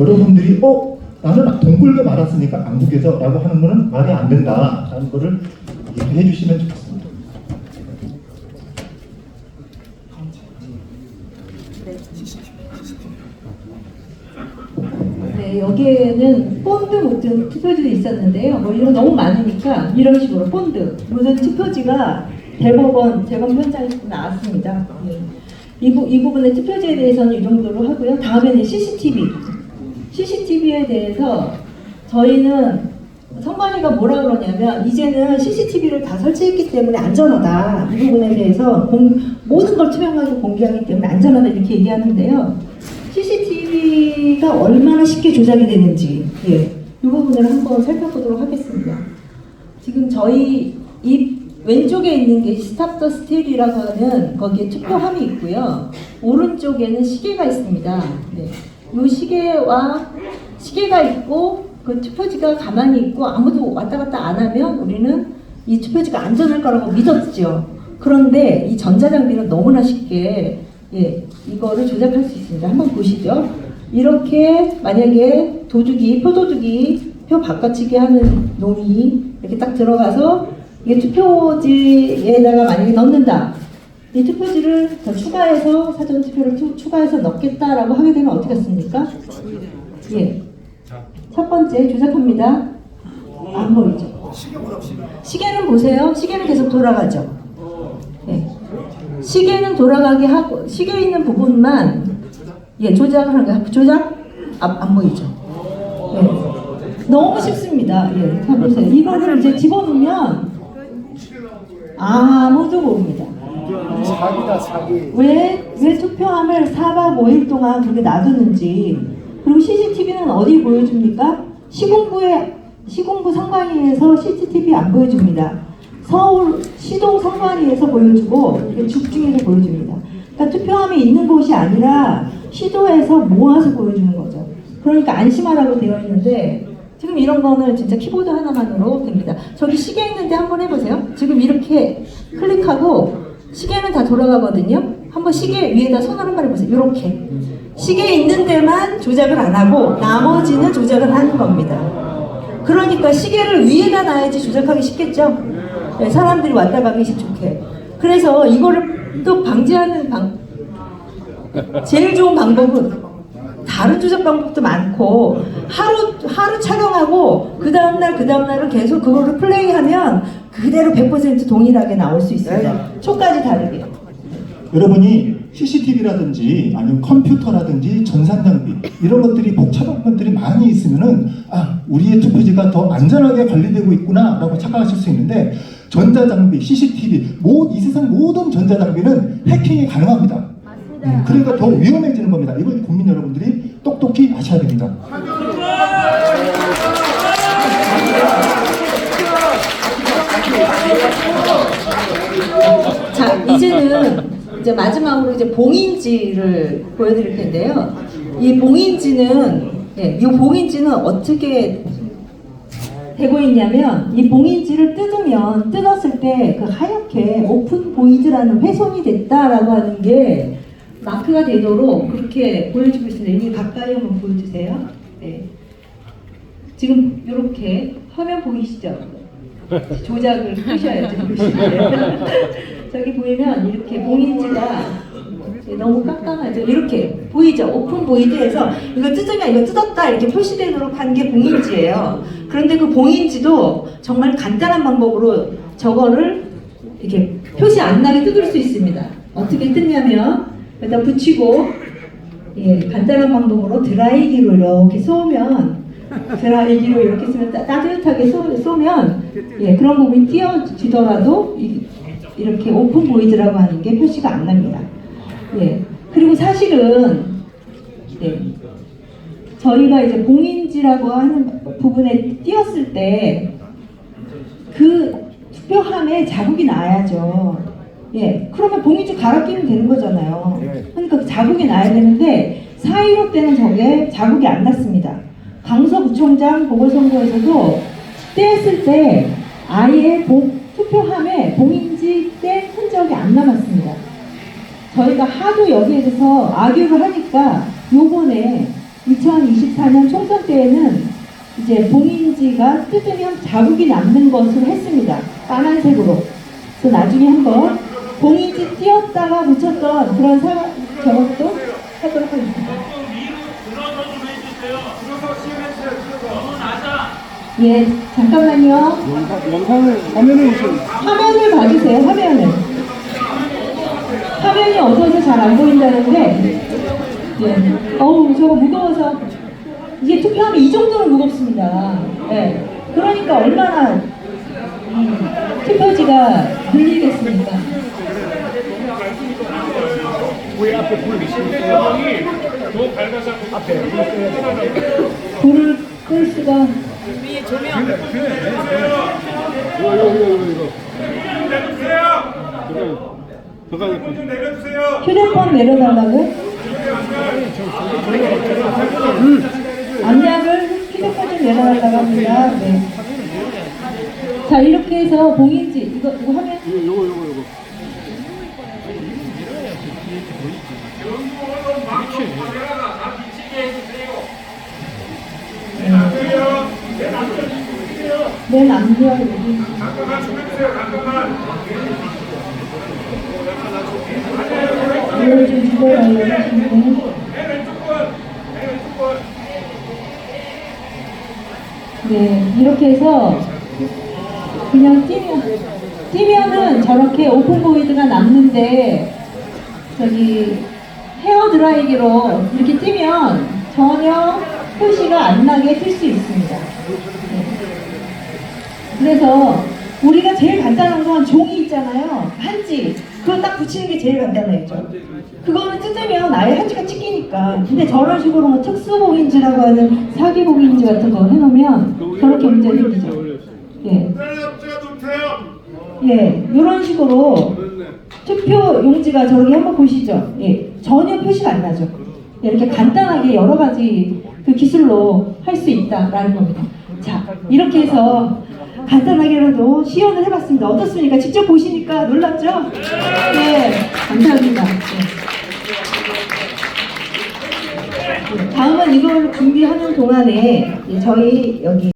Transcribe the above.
여러분들이 어 나는 동굴게 말았으니까 안국에서라고 하는 거는 말이 안 된다라는 거를 얘기해 주시면 좋겠습니다. 네, 여기에는 본드 모든 투표지도 있었는데요. 뭐 이런 거 너무 많으니까 이런 식으로 본드 모든 투표지가 대법원 재검 현장에서 나왔습니다. 예. 이, 부, 이 부분의 투표지에 대해서는 이 정도로 하고요. 다음에는 CCTV. CCTV에 대해서 저희는 선관위가 뭐라 그러냐면 이제는 CCTV를 다 설치했기 때문에 안전하다. 이 부분에 대해서 공- 모든 걸 투명하게 공개하기 때문에 안전하다 이렇게 얘기하는데요. CCTV가 얼마나 쉽게 조작이 되는지 예, 이 부분을 한번 살펴보도록 하겠습니다. 지금 저희 이 왼쪽에 있는 게 스탑 더 스틸이라고 하는 거기에 투표함이 있고요. 오른쪽에는 시계가 있습니다. 네. 이 시계와 시계가 있고 그 투표지가 가만히 있고 아무도 왔다 갔다 안 하면 우리는 이 투표지가 안전할 거라고 믿었죠. 그런데 이 전자장비는 너무나 쉽게 예, 이거를 조작할 수 있습니다. 한번 보시죠. 이렇게 만약에 도둑이 표도둑이 표 바꿔치기 하는 놈이 이렇게 딱 들어가서 이게 투표지에다가 만약에 넣는다. 이 투표지를 더 추가해서 사전 투표를 투- 추가해서 넣겠다라고 하게 되면 어떻게 했습니까? 예. 첫 번째 조작합니다. 안 보이죠? 시계는 보세요. 시계는 계속 돌아가죠. 예. 시계는 돌아가게 하고 시계 있는 부분만 예 조작을 하는 거야. 조작 안, 안 보이죠. 예. 너무 쉽습니다. 예, 자 보세요. 이거를 이제 집어넣으면 아무도 모릅니다. 사기다 사기. 왜, 왜 투표함을 4박 5일 동안 그렇게 놔두는지 그리고 CCTV는 어디 보여줍니까? 시군구에 시군구 선관위에서 CCTV 안 보여줍니다. 서울 시동 선관위에서 보여주고 죽중에서 보여줍니다. 그러니까 투표함이 있는 곳이 아니라 시도에서 모아서 보여주는 거죠. 그러니까 안심하라고 되어 있는데 지금 이런 거는 진짜 키보드 하나만으로 됩니다. 저기 시계 있는데 한번 해보세요. 지금 이렇게 클릭하고 시계는 다 돌아가거든요. 한번 시계 위에다 손을 한 번 해보세요. 이렇게 시계 있는 데만 조작을 안 하고 나머지는 조작을 하는 겁니다. 그러니까 시계를 위에다 놔야지 조작하기 쉽겠죠. 네, 사람들이 왔다 가기 좋게. 그래서 이거를 또 방지하는 방 제일 좋은 방법은 다른 조작 방법도 많고 하루 하루 촬영하고 그 다음 날 그 다음 날은 계속 그거를 플레이하면 그대로 100% 동일하게 나올 수 있습니다. 초까지 다르게. 여러분이 CCTV라든지 아니면 컴퓨터라든지 전산 장비 이런 것들이 복잡한 것들이 많이 있으면은 아 우리의 투표지가 더 안전하게 관리되고 있구나라고 착각하실 수 있는데 전자 장비, CCTV 모, 이 세상 모든 전자 장비는 해킹이 가능합니다. 음, 그러니까 더 위험해지는 겁니다. 이걸 국민 여러분들이 똑똑히 아셔야 됩니다. 자 이제는 이제 마지막으로 이제 봉인지를 보여드릴 텐데요. 이 봉인지는 예, 이 봉인지는 어떻게 되고 있냐면 이 봉인지를 뜯으면 뜯었을 때 그 하얗게 오픈 보이드라는 훼손이 됐다라고 하는 게 마크가 되도록 그렇게 보여주고 있습니다. 여기 가까이 한번 보여주세요. 네. 지금 이렇게 화면 보이시죠? 조작을 하셔야죠. 저기 보이면 이렇게 봉인지가 너무 깜깜하죠. 이렇게 보이죠? 오픈 보이드에서 이거 뜯으면 이거 뜯었다 이렇게 표시되도록 한 게 봉인지예요. 그런데 그 봉인지도 정말 간단한 방법으로 저거를 이렇게 표시 안 나게 뜯을 수 있습니다. 어떻게 뜯냐면 여기다 붙이고 예, 간단한 방법으로 드라이기로 이렇게 쏘면 드라이기로 이렇게 쓰면 따, 따뜻하게 쏘, 쏘면 예, 그런 부분이 띄어지더라도 이, 이렇게 오픈 보이드라고 하는 게 표시가 안 납니다. 예. 그리고 사실은 예, 저희가 이제 봉인지라고 하는 부분에 띄었을 때 그 투표함에 자국이 나야죠. 예, 그러면 봉인지 갈아 끼면 되는 거잖아요. 그러니까 그 자국이 나야 되는데 4.15 때는 저게 자국이 안 났습니다. 강서구청장 보궐선거에서도 떼었을 때 아예 봉- 투표함에 봉인지 뗀 흔적이 안 남았습니다. 저희가 하도 여기에 대해서 아규를 하니까 요번에 2024년 총선 때에는 이제 봉인지가 뜯으면 자국이 남는 것으로 했습니다. 빨간색으로. 그래서 나중에 한번 봉인지 띄었다가 묻혔던 그런 사, 저것도 하도록 하겠습니다. 예, 잠깐만요. 영상, 영상을 화면에 오시면 화면을 봐주세요, 화면을. 화면이 어두워서 잘 안 보인다는데, 예. 어우, 저거 무거워서. 이게 투표하면 이 정도로 무겁습니다. 예. 그러니까 얼마나 음, 투표지가 앞에 불 돼. 불을 끌 수가. 이거 이거 이거 이거 이거 저거 저거 휴대폰 내려달라고? 안약을 휴대폰 좀 내려달라고 합니다. 네. 자, 이렇게 해서 봉인지, 이거, 이거 화면. 이거 요거 요거 요거 내 남편 여기. 이걸 좀 죽어달라고 하시는데. 네, 이렇게 해서 그냥 뛰면, 뛰면은 저렇게 오픈 보이드가 남는데, 저기 헤어 드라이기로 이렇게 뛰면 전혀 표시가 안 나게 뛸 수 있습니다. 네. 그래서 우리가 제일 간단한 건 종이 있잖아요. 한지. 그거 딱 붙이는 게 제일 간단해요. 그거는 뜯으면 아예 한지가 찍히니까. 근데 저런 식으로 뭐 특수복인지라고 하는 사기복인지 같은 거 해놓으면 저렇게 문제 생기죠. 예. 예, 이런 식으로 투표 용지가 저렇게 한번 보시죠. 예, 전혀 표시가 안 나죠. 예, 이렇게 간단하게 여러 가지 그 기술로 할 수 있다라는 겁니다. 자, 이렇게 해서 간단하게라도 시연을 해봤습니다. 어떻습니까? 직접 보시니까 놀랍죠? 네, 감사합니다. 네. 다음은 이걸 준비하는 동안에 예, 저희 여기